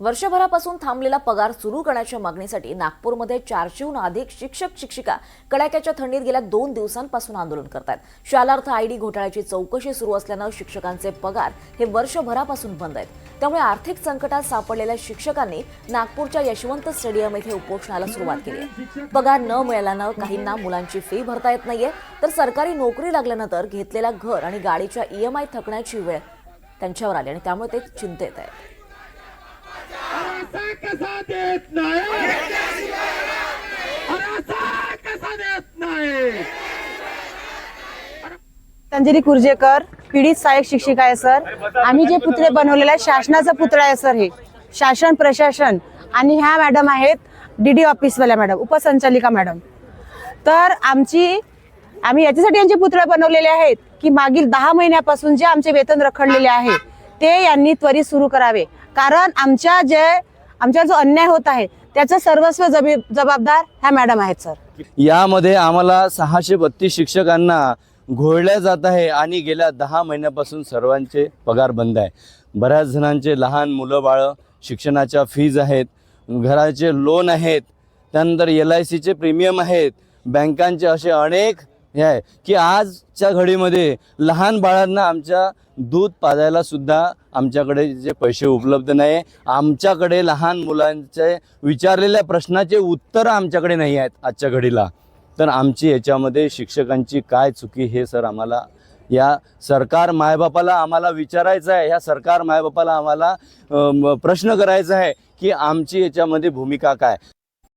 वर्षभरापासून थांबलेला पगार सुरू करण्याच्या मागणीसाठी नागपूरमध्ये चारशेहून अधिक शिक्षक शिक्षिका कडाक्याच्या थंडीत गेल्या दोन दिवसांपासून आंदोलन करतात शालार्थ आयडी घोटाळ्याची चौकशी सुरू असल्यानं शिक्षकांचे पगार हे वर्षभरापासून बंद आहेत. त्यामुळे आर्थिक संकटात सापडलेल्या शिक्षकांनी नागपूरच्या यशवंत स्टेडियम येथे उपोषणाला सुरुवात केली आहे. पगार न मिळाल्यानं काहींना मुलांची फी भरता येत नाहीये. तर सरकारी नोकरी लागल्यानंतर घेतलेल्या घर आणि गाडीच्या ईएमआय थकण्याची वेळ त्यांच्यावर आली आणि त्यामुळे ते चिंतेत आहेत. असा कसा देत नाही? अरे असा कसा देत नाही? अंजली कुर्जेकर पीडित सहाय्यक शिक्षिका आहे सर. आम्ही जे पुतळे बनवलेले आहे शासनाचा पुतळा आहे सर हे. शासन प्रशासन. आणि ह्या मॅडम आहेत डी डी ऑफिसवाल्या मॅडम उपसंचालिका मॅडम. तर आमची आम्ही याच्यासाठी यांचे पुतळे बनवलेले आहेत की मागील दहा महिन्यापासून जे आमचे वेतन रखडलेले आहे ते यांनी त्वरित सुरू करावे. कारण आमच्या जे आमच्या जो अन्याय होत आहे त्याचं सर्वस्व जबी- जबाबदार ह्या मॅडम आहेत सर. यामध्ये आम्हाला सहाशे बत्तीस शिक्षकांना घोळल्या जात आहे आणि गेल्या दहा महिन्यापासून सर्वांचे पगार बंद आहे. बऱ्याच जणांचे लहान मुलं बाळं शिक्षणाच्या फीज आहेत घराचे लोन आहेत त्यानंतर एल आय सीचे प्रीमियम आहेत बँकांचे असे अनेक हे आहे की आजच्या घडीमध्ये लहान बाळांना आमच्या दूध पाजायला सुद्धा आमच्याकडे जे पैसे उपलब्ध नाही. आमच्याकडे लहान मुलांचे विचारलेल्या प्रश्नाचे उत्तर आमच्याकडे नाही आहेत आजच्या घडीला. तर आमची याच्यामध्ये शिक्षकांची काय चुकी हे सर आम्हाला या सरकार मायबापाला आम्हाला विचारायचं आहे. ह्या सरकार मायबापाला आम्हाला प्रश्न करायचा आहे की आमची याच्यामध्ये भूमिका काय?